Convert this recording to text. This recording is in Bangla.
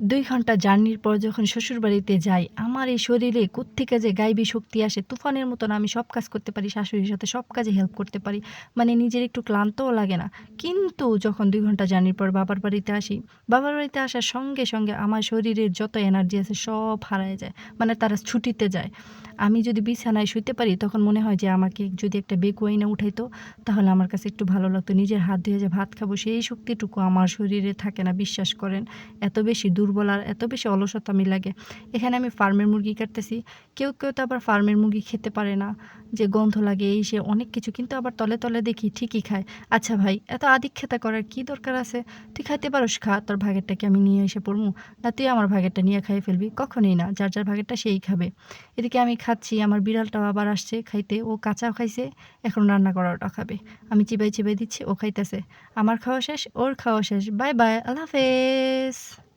দুই ঘণ্টা জার্নির পর যখন শ্বশুরবাড়িতে যাই, আমার এই শরীরে কোত্থেকে যে গাইবী শক্তি আসে, তুফানের মতন আমি সব কাজ করতে পারি, শাশুড়ির সাথে সব কাজে হেল্প করতে পারি। মানে নিজের একটু ক্লান্তও লাগে না। কিন্তু যখন দুই ঘণ্টা জার্নির পর বাবার বাড়িতে আসি, বাবার বাড়িতে আসার সঙ্গে সঙ্গে আমার শরীরের যত এনার্জি আছে সব হারায় যায়। মানে তারা ছুটিতে যায়। আমি যদি বিছানায় শুতে পারি, তখন মনে হয় যে আমাকে যদি একটা বেকুয়াইনে উঠাইতো, তাহলে আমার কাছে একটু ভালো লাগতো। নিজের হাত ধুয়ে যে ভাত খাব, সেই শক্তিটুকু আমার শরীরে থাকে না, বিশ্বাস করেন। এত বেশি দুর্বল আর এত বেশি অলসতা আমি লাগে। এখানে আমি ফার্মের মুরগি কাটতেছি। কেউ কেউ তো আবার ফার্মের মুরগি খেতে পারে না। যে গন্ধ লাগে, এই সে অনেক কিছু কিন্তু আবার তলে তলে দেখি ঠিকই খায়। আচ্ছা ভাই, এত আদিক্ষেতা করার কি দরকার আছে? তুই খাইতে পারোস খা, তোর ভাগেরটাকে আমি নিয়ে এসে পড়ব না, তুই আমার ভাগেরটা নিয়ে খাইয়ে ফেলবি, কখনোই না, যার যার ভাগেরটা সেই খাবে। এদিকে আমি খাচ্ছি, আমার বিড়ালটাও আবার আসছে খাইতে, ও কাঁচাও খাইছে, এখন রান্না করাটা খাবে। আমি চিবাই চিবাই দিচ্ছি, ও খাইতেছে। আমার খাওয়া শেষ, ওর খাওয়া শেষ। বাই বাই, আল্লাহ হাফেজ।